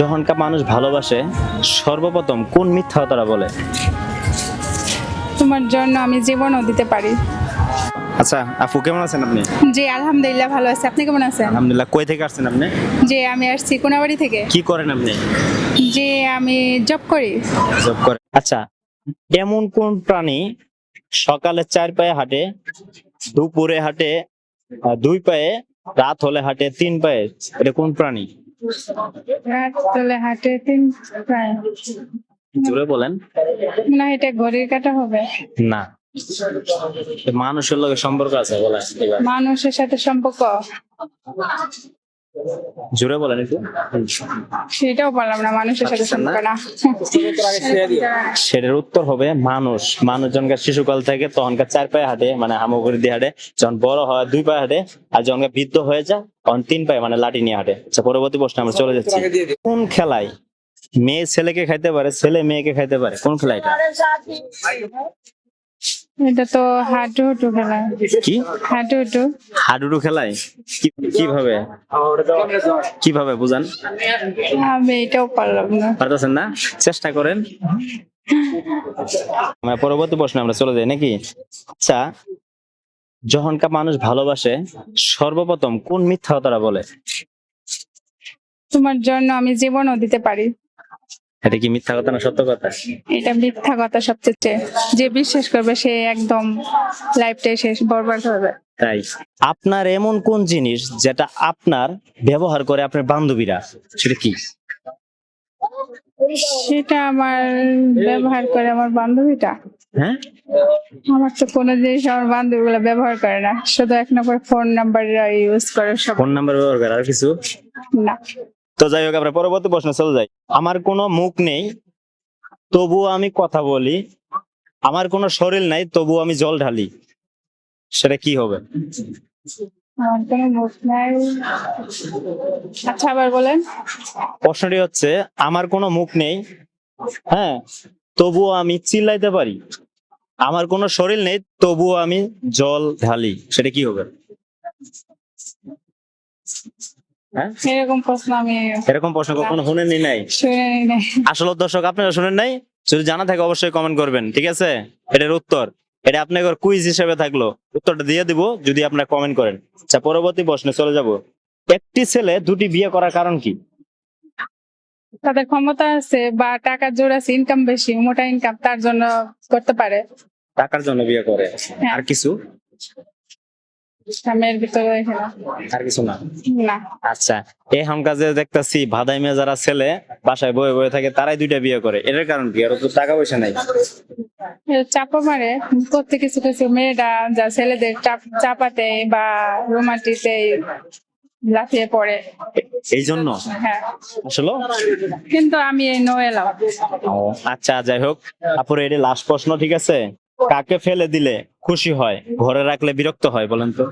যখনকার মানুষ ভালোবাসে সর্বপ্রথম কোন মিথ্যা কথাটা বলে? তোমার জন্য আমি জীবনও দিতে পারি। আচ্ছা আপু কেমন আছেন আপনি? জি আলহামদুলিল্লাহ ভালো আছি। আপনি কেমন আছেন? আলহামদুলিল্লাহ কই থেকে আসছেন আপনি? যে আমি আসছি কোনাবাড়ি থেকে। কি করেন আপনি? যে আমি জব করি। জব করেন। আচ্ছা এমন কোন প্রাণী সকালে চার পায়ে হাঁটে দুপুরে হাঁটে দুই পায়ে রাত হলে হাঁটে তিন পায়ে? এটা কোন প্রাণী? চলে হাটে তিন প্রায়। জোরে বলেন। না এটা ঘড়ির কাটা হবে। না। মানুষের লগে সম্পর্ক আছে বলে মানুষের সাথে সম্পর্ক? জোরে বলেন একটু। সেটাও বললাম না মানুষের সাথে সম্পর্ক না। সেটার উত্তর হবে মানুষ। মানুষ যখনকার শিশুকাল থেকে তখনকার চার পায়ে হাঁটে মানে হামাগুড়ি দিয়ে হাঁটে। যখন বড় হয় দুই পায়ে হাঁটে আর যখন বৃদ্ধ হয়ে যায় তখন তিন পায়ে মানে লাঠি নিয়ে হাঁটে। আচ্ছা পরবর্তী প্রশ্ন আমরা চলে যাচ্ছি। কোন খেলায় মেয়ে ছেলেকে খাইতে পারে ছেলে মেয়েকে খাইতে পারে? কোন খেলা এটা? এটা তো হাঁটু খেলা। কি? হাঁটু হাডুডু। খেলায়? কীভাবে? কীভাবে বুঝান? আমি এটাও পারলাম না। পারতেছেন না? চেষ্টা করেন। আমরা পরবর্তী প্রশ্নে আমরা চলে যাই নাকি? আচ্ছা যখনকার মানুষ ভালোবাসে সর্বপ্রথম কোন মিথ্যা কথাটা বলে? তোমার জন্য আমি জীবনও দিতে পারি। এটা কি মিথ্যা কথা না সত্য কথা? এটা মিথ্যা কথা সবচেয়ে যে বিশ্বাস করবে সে একদম লাইফটাই শেষ বরবাদ হবে। তাই আপনার এমন কোন জিনিস যেটা আপনার ব্যবহার করে আপনার বান্ধবীরা? সেটা কি? সেটা আমার ব্যবহার করে আমার বান্ধবীটা। হ্যাঁ? আমার তো কোনো জিনিস আমার বান্ধবীগুলো ব্যবহার করে না। শুধু এক নম্বর ফোন নাম্বার ইউজ করে সব। ফোন নাম্বার ব্যবহার করে আর কিছু? না। তো যাই হোক আমরা পরবর্তী প্রশ্ন চলে যাই। আমার কোনো মুখ নেই তবুও আমি কথা বলি। আমার কোনো শরীর নাই তবুও আমি জল ঢালি। সেটা কি হবে? আচ্ছা আবার বলেন। প্রশ্নটি হচ্ছে আমার কোনো মুখ নেই হ্যাঁ তবুও আমি চিল্লাইতে পারি। আমার কোনো শরীর নেই তবুও আমি জল ঢালি। সেটা কি হবে? এরকম প্রশ্ন আমি এরকম প্রশ্ন কখনো শুনেনি নাই? শুনে নাই। আসলে দর্শক আপনারা শুনেন নাই? যদি জানা থাকে অবশ্যই কমেন্ট করবেন ঠিক আছে? এটার উত্তর। এটা আপনার কুইজ হিসেবে থাকল। উত্তরটা দিয়ে দিব যদি আপনারা কমেন্ট করেন। আচ্ছা পরবর্তী প্রশ্নে চলে যাব। একটি ছেলে দুটি বিয়ে করার কারণ কি? তাদের ক্ষমতা আছে বা টাকার জোর আছে ইনকাম বেশি মোটা ইনকাম তার জন্য করতে পারে। টাকার জন্য বিয়ে করে। হ্যাঁ। আর কিছু? স্বামীর ভিতরে আর কিছু না? না। আচ্ছা এই হামকা দেখতাছি ভাদাই মেয়ে যারা ছেলে বাসায় বয়ে বয়ে থাকে তারাই দুইটা বিয়ে করে। এটার কারণ কি? আর তো টাকা পয়সা নাই। চাপা মারে করতে কিছু কিছু মেয়েরা যা ছেলেদের চাপাতে বা লাফিয়ে পড়ে। এই জন্য? হ্যাঁ। আসলে কিন্তু আমি এই নো এলাম আচ্ছা যাই হোক। আপুর এটা লাস্ট প্রশ্ন ঠিক আছে? কাকে ফেলে দিলে? খুশি হয় ঘরে রাখলে বিরক্ত হয় বলেন তো?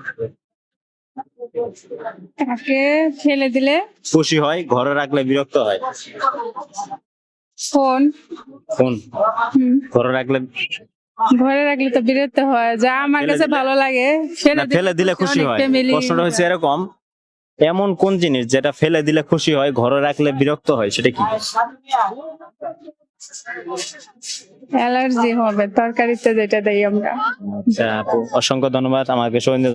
তাকে ফেলে দিলে? খুশি হয় ঘরে রাখলে বিরক্ত হয়? ফোন। হুম, ঘরে রাখলে ঘরে রাখলে তো বিরক্ত হয় যা আমার কাছে ভালো লাগে ফেলে দিলে খুশি হয়। প্রশ্নটা হচ্ছে এরকম এমন কোন জিনিস যেটা ফেলে দিলে খুশি হয় ঘরে রাখলে বিরক্ত হয় সেটা কি? অ্যালার্জি হবে তরকারিতে যেটা দেই আমরা। আচ্ছা আপু অসংখ্য ধন্যবাদ। আমাকে সৌন্দর্য